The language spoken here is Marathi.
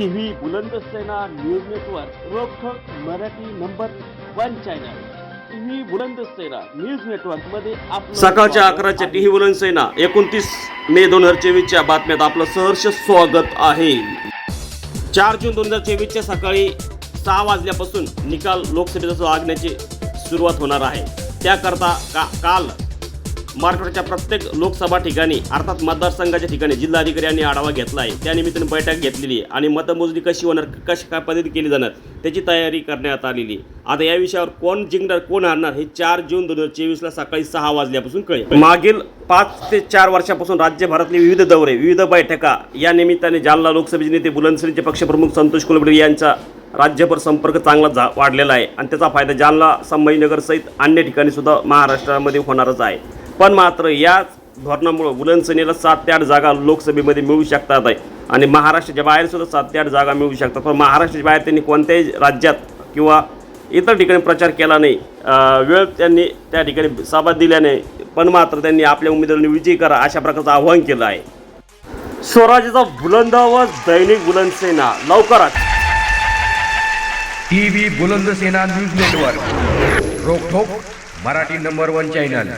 TV Buland Sena news network रोखोक Marathi number one channel. TV Buland Sena news नेटवर्कमध्ये सकाळच्या अकराच्या. टीव्ही बुलंद सेना एकोणतीस मे दोन हजार चोवीसच्या बातम्यात आपलं सहर्ष स्वागत आहे. चार जून दोन हजार चोवीसच्या सकाळी सहा वाजल्यापासून निकाल लोकसभेचा लागण्याची सुरुवात होणार आहे. त्याकरता का काल महाराष्ट्राच्या प्रत्येक लोकसभा ठिकाणी अर्थात मतदारसंघाच्या ठिकाणी जिल्हाधिकारी यांनी आढावा घेतला आहे त्यानिमित्ताने बैठक घेतलेली आहे आणि मतमोजणी कशी होणार कशी काय पद्धती केली जाणार त्याची तयारी करण्यात आलेली आता या विषयावर कोण जिंकणार कोण हारणार हे चार जून दोन हजार चोवीसला सकाळी सहा वाजल्यापासून कळेल. मागील पाच ते चार वर्षापासून राज्यभरातले विविध दौरे विविध बैठका या निमित्ताने जालना लोकसभेचे नेते बुलंदसरीचे पक्षप्रमुख संतोष कुलकर्णी यांचा राज्यभर संपर्क चांगला जा वाढलेला आहे. आणि त्याचा फायदा जालना संभाजीनगरसहित अन्य ठिकाणी सुद्धा महाराष्ट्रामध्ये होणारच आहे. पण मात्र या धोरणामुळं बुलंदसेनेला सात ते आठ जागा लोकसभेमध्ये मिळू शकतात आहे. आणि महाराष्ट्राच्या बाहेर सुद्धा सात ते आठ जागा मिळू शकतात. पण महाराष्ट्राच्या बाहेर त्यांनी कोणत्याही राज्यात किंवा इतर ठिकाणी प्रचार केला नाही. वेळ त्यांनी त्या ठिकाणी सभा दिल्या नाही. पण मात्र त्यांनी आपल्या उमेदवारांनी विजयी करा अशा प्रकारचं आवाहन केलं आहे. स्वराज्याचा बुलंद व दैनिक बुलंदसेना. लवकरच. TV Buland Sena news network. रोखोक Marathi number one channel.